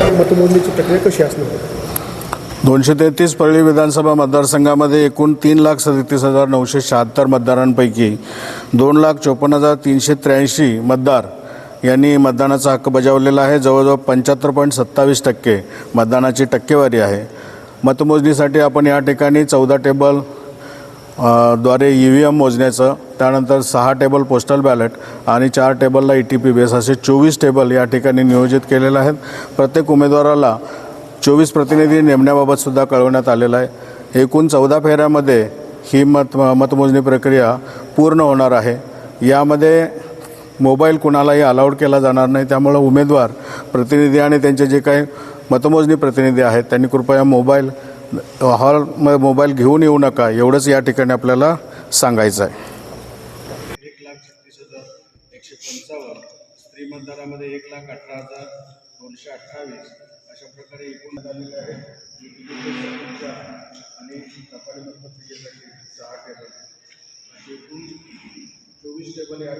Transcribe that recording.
मतमोजणीची प्रक्रिया कशी असणार? दोनशे तेहतीस परळी विधानसभा मतदारसंघामध्ये एकूण तीन लाख सदतीस हजार नऊशे शहात्तर मतदारांपैकी दोन लाख चोपन्न हजार तीनशे त्र्याऐंशी मतदार यांनी मतदानाचा हक्क बजावलेला आहे. जवळजवळ पंच्याहत्तर पॉईंट सत्तावीस टक्के मतदानाची टक्केवारी आहे. मतमोजणीसाठी आपण या ठिकाणी चौदा टेबल द्वारे ई व्ही एम मोजण्याचं त्यानंतर सहा टेबल पोस्टल बॅलेट आणि चार टेबलला ई टी पी बेस असे चोवीस टेबल या ठिकाणी नियोजित केलेले आहेत. प्रत्येक उमेदवाराला चोवीस प्रतिनिधी नेमण्याबाबतसुद्धा कळवण्यात आलेलं आहे. एकूण चौदा फेऱ्यामध्ये ही मत मतमोजणी प्रक्रिया पूर्ण होणार आहे. यामध्ये मोबाईल कुणालाही अलाउड केला जाणार नाही. त्यामुळं उमेदवार प्रतिनिधी आणि त्यांचे जे काही मतमोजणी प्रतिनिधी आहेत त्यांनी कृपया मोबाईल हॉल मोबाईल घेऊन येऊ नका एवढंच या ठिकाणी आपल्याला सांगायचं आहे. एक लाख छत्तीस हजार एकशे पंचावन्न स्त्री मतदारामध्ये एक लाख अठरा हजार दोनशे अठ्ठावीस अशा प्रकारे एकूण झालेले आहे. आणि टपाली मतपत्रिकेसाठी सहा टेबल असे एकूण चोवीस टेबल या